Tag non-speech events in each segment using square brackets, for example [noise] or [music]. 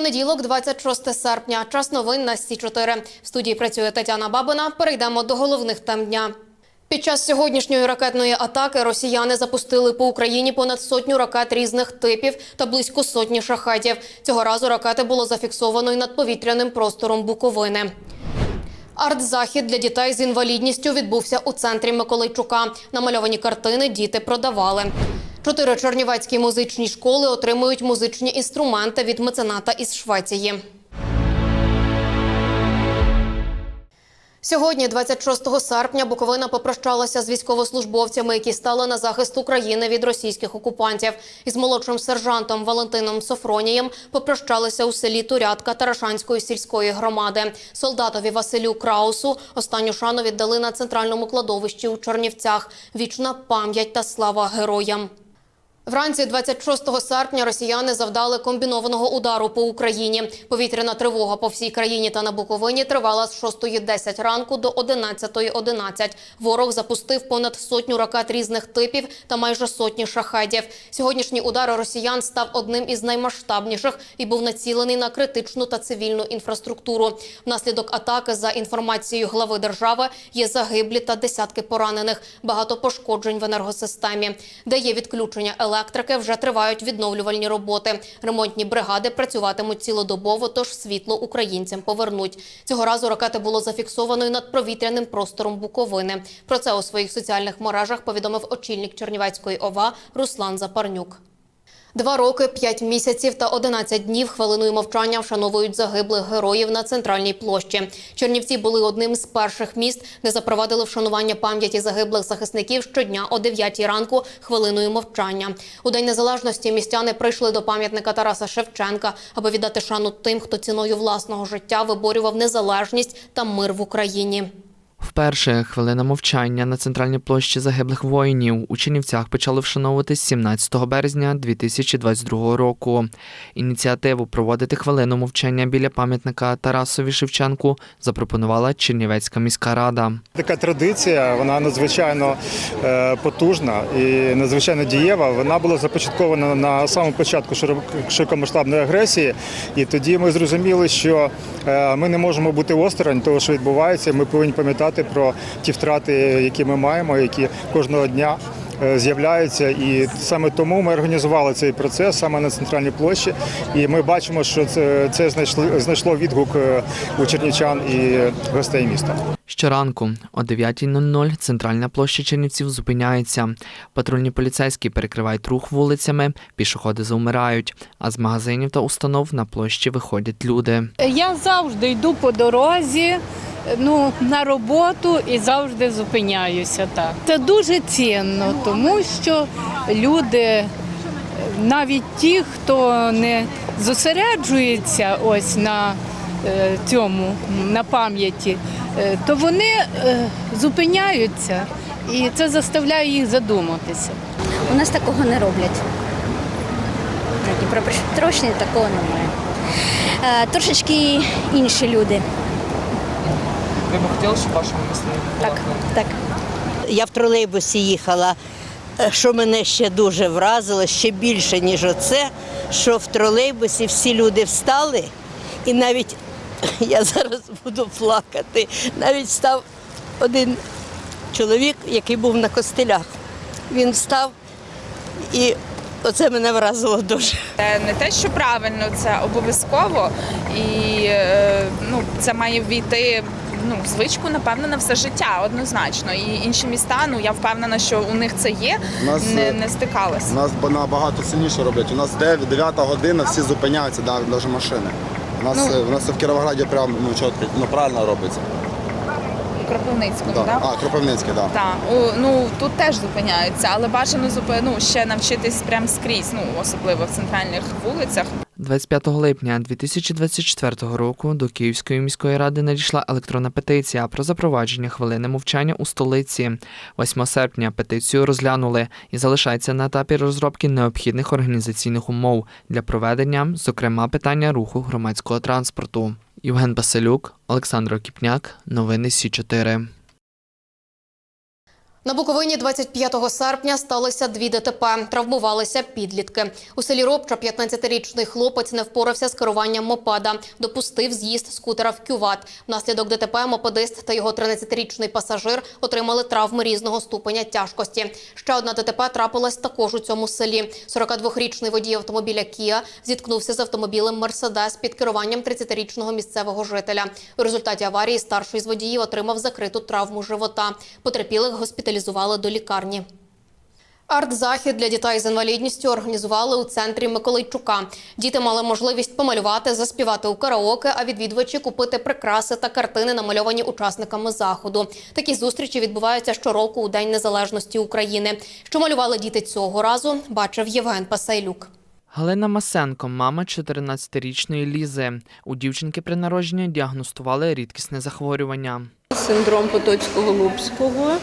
Понеділок, 26 серпня. Час новин на Сі 4 В студії працює Тетяна Бабина. Перейдемо до головних тем дня. Під час сьогоднішньої ракетної атаки росіяни запустили по Україні понад сотню ракет різних типів та близько сотні шахетів. Цього разу ракети було зафіксовано й над повітряним простором Буковини. Арт-захід для дітей з інвалідністю відбувся у центрі Миколайчука. Намальовані картини діти продавали. Чотири чернівецькі музичні школи отримують музичні інструменти від мецената із Швеції. Сьогодні, 26 серпня, Буковина попрощалася з військовослужбовцями, які стали на захист України від російських окупантів. Із молодшим сержантом Валентином Софронієм попрощалися у селі Турятка Тарашанської сільської громади. Солдатові Василю Краусу останню шану віддали на центральному кладовищі у Чернівцях. Вічна пам'ять та слава героям. Вранці 26 серпня росіяни завдали комбінованого удару по Україні. Повітряна тривога по всій країні та на Буковині тривала з 6.10 ранку до 11.11. Ворог запустив понад сотню ракет різних типів та майже сотні шахедів. Сьогоднішній удар росіян став одним із наймасштабніших і був націлений на критичну та цивільну інфраструктуру. Внаслідок атаки, за інформацією глави держави, є загиблі та десятки поранених. Багато пошкоджень в енергосистемі, де є відключення електрики, вже тривають відновлювальні роботи. Ремонтні бригади працюватимуть цілодобово, тож світло українцям повернуть. Цього разу ракети було зафіксовано і над провітряним простором Буковини. Про це у своїх соціальних мережах повідомив очільник Чернівецької ОВА Руслан Запарнюк. Два роки, п'ять місяців та 11 днів хвилиною мовчання вшановують загиблих героїв на центральній площі. Чернівці були одним з перших міст, де запровадили вшанування пам'яті загиблих захисників щодня о 9 ранку хвилиною мовчання. У день незалежності містяни прийшли до пам'ятника Тараса Шевченка, аби віддати шану тим, хто ціною власного життя виборював незалежність та мир в Україні. Вперше хвилина мовчання на центральній площі загиблих воїнів у Чернівцях почали вшановувати 17 березня 2022 року. Ініціативу проводити хвилину мовчання біля пам'ятника Тарасові Шевченку запропонувала Чернівецька міська рада. Така традиція, вона надзвичайно е, потужна і надзвичайно дієва. Вона була започаткована на самому початку широко- широкомасштабної агресії, і тоді ми зрозуміли, що е, ми не можемо бути осторонь того, що відбувається. Ми повинні пам'ятати про ті втрати, які ми маємо, які кожного дня. е, З'являються і саме тому ми організували цей процес саме на центральній площі. І ми бачимо, що це, це знайшло, знайшло відгук е, у чернічан і гостей міста. Щоранку о 9.00 центральна площа Чернівців зупиняється. Патрульні поліцейські перекривають рух вулицями, пішоходи заумирають, а з магазинів та установ на площі виходять люди. Я завжди йду по дорозі, ну, на роботу і завжди зупиняюся так. Це дуже цінно, тому що люди, навіть ті, хто не зосереджується ось на е, цьому, на пам'яті, то вони е, зупиняються і це заставляє їх задуматися. У нас такого не роблять. На Дніпропетровщині такого немає. Е, трошечки інші люди. Ви б хотіли, щоб вашому місті Так, так. Я в тролейбусі їхала. Е, Що мене ще дуже вразило, ще більше, ніж оце, що в тролейбусі всі люди встали, і навіть [coughs] я зараз буду плакати. Навіть став один чоловік, який був на костелях. Він встав і оце мене вразило дуже. Це не те, що правильно, це обов'язково, і е, ну, це має війти ну, звичку, напевно, на все життя, однозначно. І інші міста, ну я впевнена, що у них це є, нас, не, е, не стикалися. У нас набагато сильніше роблять. У нас 9 година, всі зупиняються, навіть машини. У нас, Ну. е, у нас в Кіровограді прям ну, чітко, ну, правильно робиться. У Кропивницькому, Да. так? А, Кропивницький, так. Да. Да. ну тут теж зупиняються, але бажано зупи... ну, ще навчитись прямо скрізь, ну особливо в центральних вулицях. 25 липня 2024 року до Київської міської ради надійшла електронна петиція про запровадження хвилини мовчання у столиці. 8 серпня петицію розглянули і залишається на етапі розробки необхідних організаційних умов для проведення, зокрема, питання руху громадського транспорту. Євген Басилюк, Олександр Окіпняк, новини Сі 4 На Буковині 25 серпня сталося дві ДТП. Травмувалися підлітки. У селі Робча 15-річний хлопець не впорався з керуванням мопеда. Допустив з'їзд скутера в кюват. Внаслідок ДТП мопедист та його 13-річний пасажир отримали травми різного ступеня тяжкості. Ще одна ДТП трапилась також у цьому селі. 42-річний водій автомобіля Кія зіткнувся з автомобілем Мерседес під керуванням 30-річного місцевого жителя. У результаті аварії старший з водіїв отримав закриту травму живота. Потерпілих госпіталізували до лікарні. Арт-захід для дітей з інвалідністю організували у центрі Миколайчука. Діти мали можливість помалювати, заспівати у караоке, а відвідувачі купити прикраси та картини, намальовані учасниками заходу. Такі зустрічі відбуваються щороку у День Незалежності України. Що малювали діти цього разу, бачив Євген Пасайлюк. Галина Масенко, мама 14-річної Лізи. У дівчинки при народженні діагностували рідкісне захворювання. Синдром Потоцького Лубського.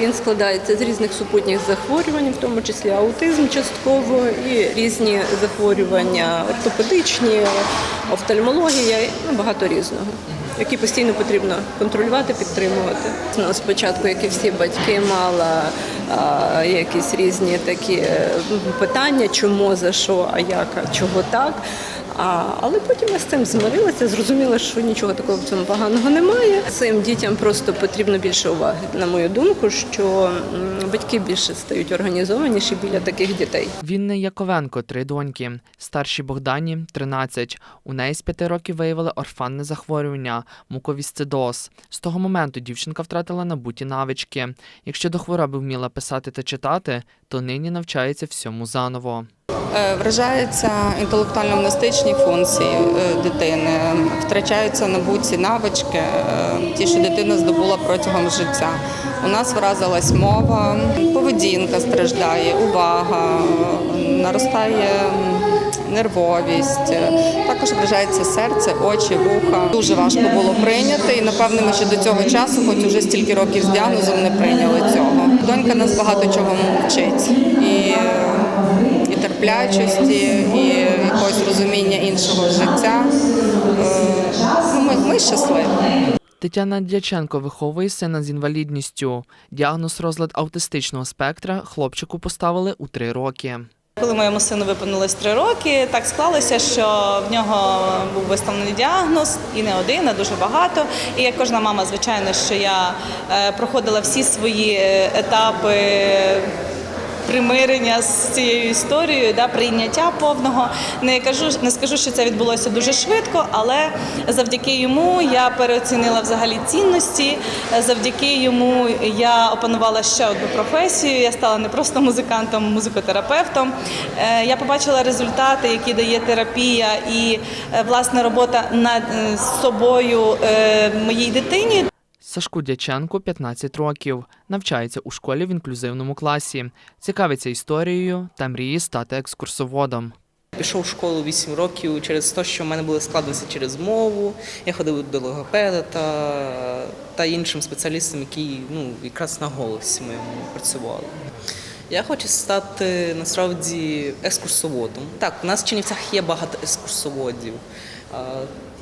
Він складається з різних супутніх захворювань, в тому числі аутизм частково і різні захворювання ортопедичні, офтальмологія, ну, багато різного, які постійно потрібно контролювати, підтримувати. Ну, Спочатку, як і всі батьки, мала а, якісь різні такі питання, чому, за що, а як, а чого так. А, але потім я з цим змирилася, зрозуміла, що нічого такого в цьому поганого немає. Цим дітям просто потрібно більше уваги. На мою думку, що батьки більше стають організованіші біля таких дітей. Вінни Яковенко, три доньки. Старшій Богдані 13. У неї з п'яти років виявили орфанне захворювання муковісцидоз. З того моменту дівчинка втратила набуті навички. Якщо до хвороби вміла писати та читати, то нині навчається всьому заново. Е, Вражаються інтелектуально-мистичні функції е, дитини, втрачаються набуті навички, е, ті, що дитина здобула протягом життя. У нас вразилась мова, поведінка страждає, увага, наростає нервовість, також вражається серце, очі, вуха. Дуже важко було прийняти, і напевне ми ще до цього часу, хоч уже стільки років з діагнозом, не прийняли цього. Донька нас багато чого вчить. І терплячості, і якогось розуміння іншого життя. Е, ну, Ми, ми щасливі. Тетяна Дяченко виховує сина з інвалідністю. Діагноз розлад аутистичного спектра хлопчику поставили у три роки. Коли моєму сину виповнилось три роки, так склалося, що в нього був виставлений діагноз, і не один, а дуже багато. І як кожна мама, звичайно, що я е, проходила всі свої е, етапи. Примирення з цією історією, да, прийняття повного. Не кажу, не скажу, що це відбулося дуже швидко, але завдяки йому я переоцінила взагалі цінності. Завдяки йому я опанувала ще одну професію. Я стала не просто музикантом, музикотерапевтом. Е, Я побачила результати, які дає терапія і е, власне робота над е, собою моїй дитині. Сашку Дяченку 15 років. Навчається у школі в інклюзивному класі. Цікавиться історією та мріє стати екскурсоводом. Пішов в школу 8 років через те, що в мене були складності через мову. Я ходив до логопеда та, та іншим спеціалістам, які ну, якраз на голосі ми працювали. Я хочу стати насправді екскурсоводом. Так, у нас в Чернівцях є багато екскурсоводів.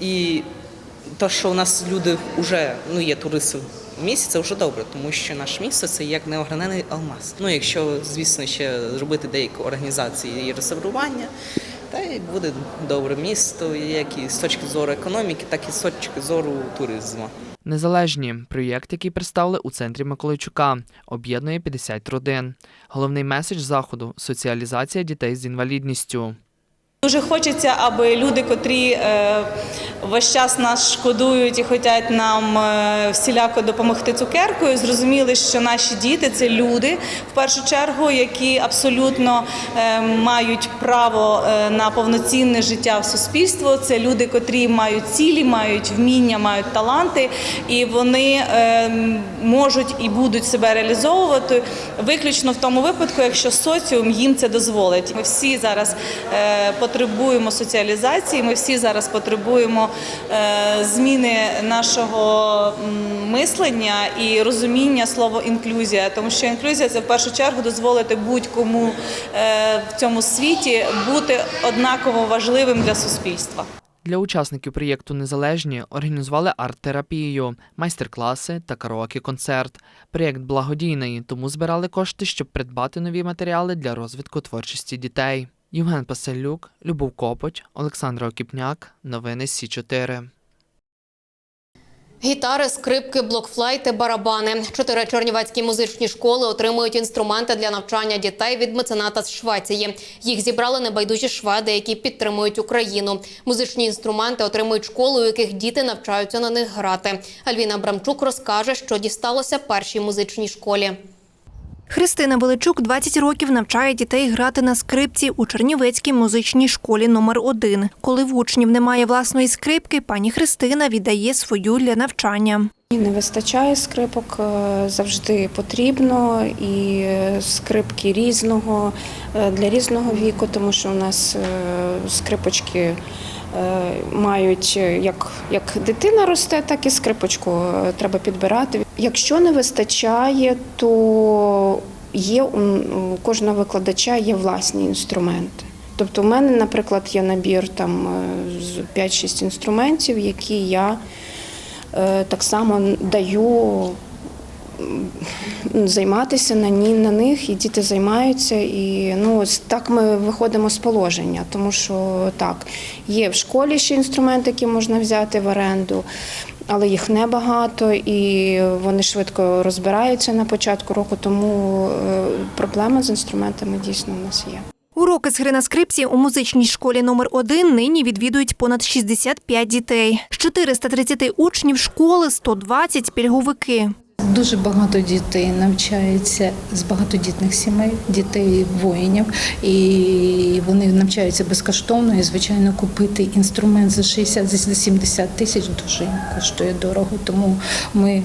І те, що у нас люди вже ну, є туристи в вже добре, тому що наше місто це як неогранений алмаз. Ну, якщо, звісно, ще зробити деякі організації і реставрування, та й буде добре місто, як і з точки зору економіки, так і з точки зору туризму. Незалежні проєкт, який представили у центрі Миколайчука, об'єднує 50 родин. Головний меседж заходу соціалізація дітей з інвалідністю. Дуже хочеться, аби люди, котрі е, весь час нас шкодують і хочуть нам е, всіляко допомогти цукеркою, зрозуміли, що наші діти це люди в першу чергу, які абсолютно е, мають право на повноцінне життя в суспільство. Це люди, котрі мають цілі, мають вміння, мають таланти, і вони можуть і будуть себе реалізовувати виключно в тому випадку, якщо соціум їм це дозволить. Ми всі зараз е, потребуємо соціалізації. Ми всі зараз потребуємо е, зміни нашого мислення і розуміння слова інклюзія, тому що інклюзія це в першу чергу дозволити будь-кому е, в цьому світі бути однаково важливим для суспільства. Для учасників проєкту Незалежні організували арт-терапію, майстер-класи та караоке-концерт. Проєкт благодійний, тому збирали кошти, щоб придбати нові матеріали для розвитку творчості дітей. Євген Паселюк, Любов Копоть, Олександра Окіпняк. Новини Сі 4 Гітари, скрипки, блокфлейти, барабани. Чотири чернівецькі музичні школи отримують інструменти для навчання дітей від мецената з Швеції. Їх зібрали небайдужі шведи, які підтримують Україну. Музичні інструменти отримують школи, у яких діти навчаються на них грати. Альвіна Брамчук розкаже, що дісталося першій музичній школі. Христина Величук 20 років навчає дітей грати на скрипці у Чернівецькій музичній школі номер 1 Коли в учнів немає власної скрипки, пані Христина віддає свою для навчання. Не вистачає скрипок, е, завжди потрібно і е, скрипки різного е, для різного віку, тому що у нас скрипочки мають як, як дитина росте, так і скрипочку треба підбирати. Якщо не вистачає, то є у кожного викладача є власні інструменти. Тобто, у мене, наприклад, є набір там е, з 5-6 інструментів, які я е, так само даю займатися на ні на них, і діти займаються. І ну так ми виходимо з положення, тому що так, є в школі ще інструменти, які можна взяти в оренду. Але їх небагато і вони швидко розбираються на початку року, тому е, проблема з інструментами дійсно у нас є. Уроки з гри на скрипці у музичній школі номер 1 нині відвідують понад 65 дітей. З 430 учнів школи 120 – пільговики. Дуже багато дітей навчається з багатодітних сімей, дітей воїнів, і вони навчаються безкоштовно. І звичайно, купити інструмент за 60 за 70 тисяч дуже коштує дорого. Тому ми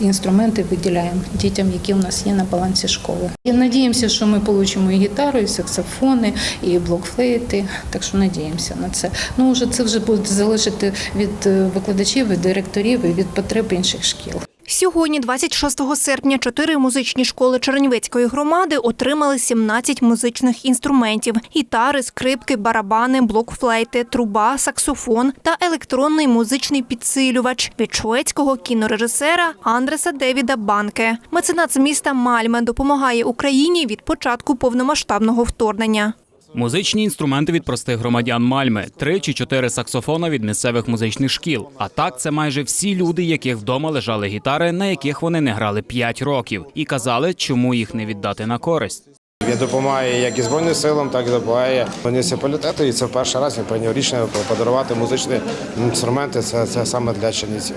інструменти виділяємо дітям, які у нас є на балансі школи. І надіємося, що ми отримаємо і гітару, і саксофони, і блокфлейти. Так що надіємося на це. Ну вже це вже буде залежати від е, викладачів, від директорів і від потреб інших шкіл. Сьогодні, 26 серпня, чотири музичні школи Чернівецької громади отримали 17 музичних інструментів: гітари, скрипки, барабани, блокфлейти, труба, саксофон та електронний музичний підсилювач від шведського кінорежисера Андреса Девіда Банке. Меценат з міста Мальме допомагає Україні від початку повномасштабного вторгнення. Музичні інструменти від простих громадян Мальми, три чи чотири саксофона від місцевих музичних шкіл. А так це майже всі люди, яких вдома лежали гітари, на яких вони не грали 5 років, і казали, чому їх не віддати на користь. Він допомагає як і Збройним силам, так і допомагає муніципалітету. І це перший раз він прийняв рішення подарувати музичні інструменти. Це, це саме для чинівців.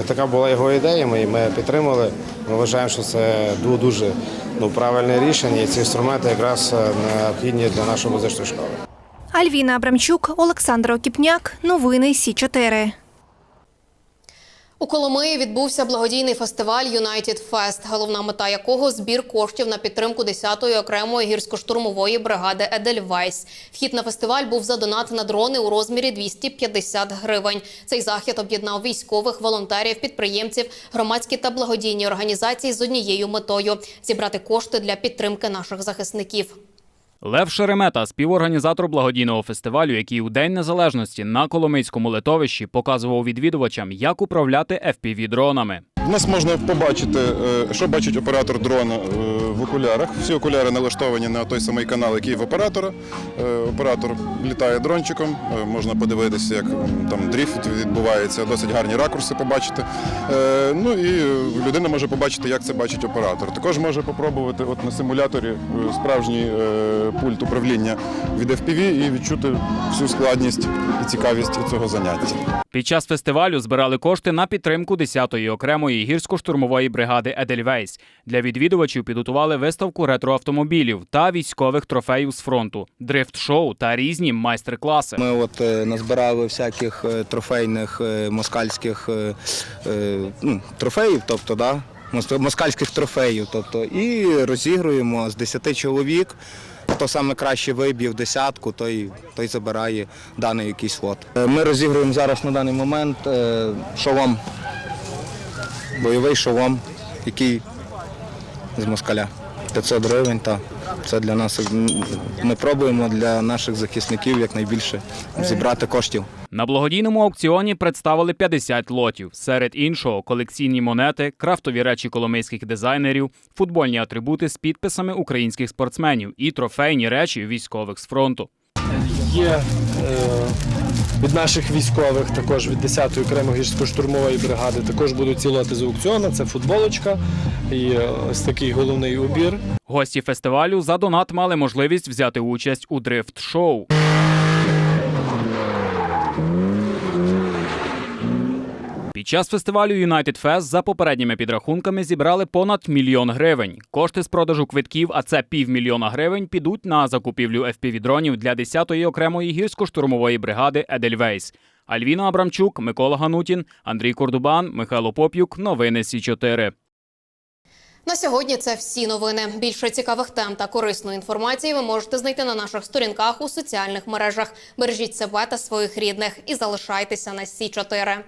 Ось така була його ідея. Ми, ми підтримали. Ми вважаємо, що це ду- дуже ну, правильне рішення, і ці інструменти якраз е, необхідні для нашої музичної школи. Альвіна Абрамчук, Олександр Окіпняк. Новини Сі 4 У Коломиї відбувся благодійний фестиваль United Fest, головна мета якого збір коштів на підтримку 10-ї окремої гірсько-штурмової бригади Едельвейс. Вхід на фестиваль був за донат на дрони у розмірі 250 гривень. Цей захід об'єднав військових, волонтерів, підприємців, громадські та благодійні організації з однією метою зібрати кошти для підтримки наших захисників. Лев Шеремета, співорганізатор благодійного фестивалю, який у День Незалежності на Коломийському литовищі показував відвідувачам, як управляти fpv дронами. У нас можна побачити, е, що бачить оператор дрона е, в окулярах. Всі окуляри налаштовані на той самий канал, який в оператора. Е, Оператор літає дрончиком, можна подивитися, як там дріфт відбувається, досить гарні ракурси побачити. Ну і людина може побачити, як це бачить оператор. Також може попробувати от на симуляторі справжній пульт управління від FPV і відчути всю складність і цікавість цього заняття. Під час фестивалю збирали кошти на підтримку 10-ї окремої гірсько-штурмової бригади Едельвейс. Для відвідувачів підготували виставку ретроавтомобілів та військових трофеїв з фронту, дрифт-шоу та різні майстер-класи. Ми от е, назбирали всяких е, трофейних е, москальських ну, трофеїв, тобто, да, москальських трофеїв, тобто, і розігруємо з 10 чоловік. Хто саме краще виб'є десятку, той, той забирає даний якийсь лот. Е, Ми розігруємо зараз на даний момент е, шолом, бойовий шолом, який з москаля. 500 гривень, та це для нас ми пробуємо для наших захисників якнайбільше зібрати коштів. На благодійному аукціоні представили 50 лотів. Серед іншого колекційні монети, крафтові речі коломийських дизайнерів, футбольні атрибути з підписами українських спортсменів і трофейні речі військових з фронту. Є е, від наших військових, також від 10-ї окремої гірсько-штурмової бригади, також будуть ці лоти з аукціону. Це футболочка і е, ось такий головний убір. Гості фестивалю за донат мали можливість взяти участь у дрифт-шоу. Під час фестивалю United Fest за попередніми підрахунками зібрали понад мільйон гривень. Кошти з продажу квитків, а це півмільйона гривень, підуть на закупівлю FPV-дронів для 10-ї окремої гірсько-штурмової бригади Едельвейс. Альвіна Абрамчук, Микола Ганутін, Андрій Кордубан, Михайло Поп'юк. Новини Сі 4 На сьогодні це всі новини. Більше цікавих тем та корисної інформації ви можете знайти на наших сторінках у соціальних мережах. Бережіть себе та своїх рідних і залишайтеся на Сі 4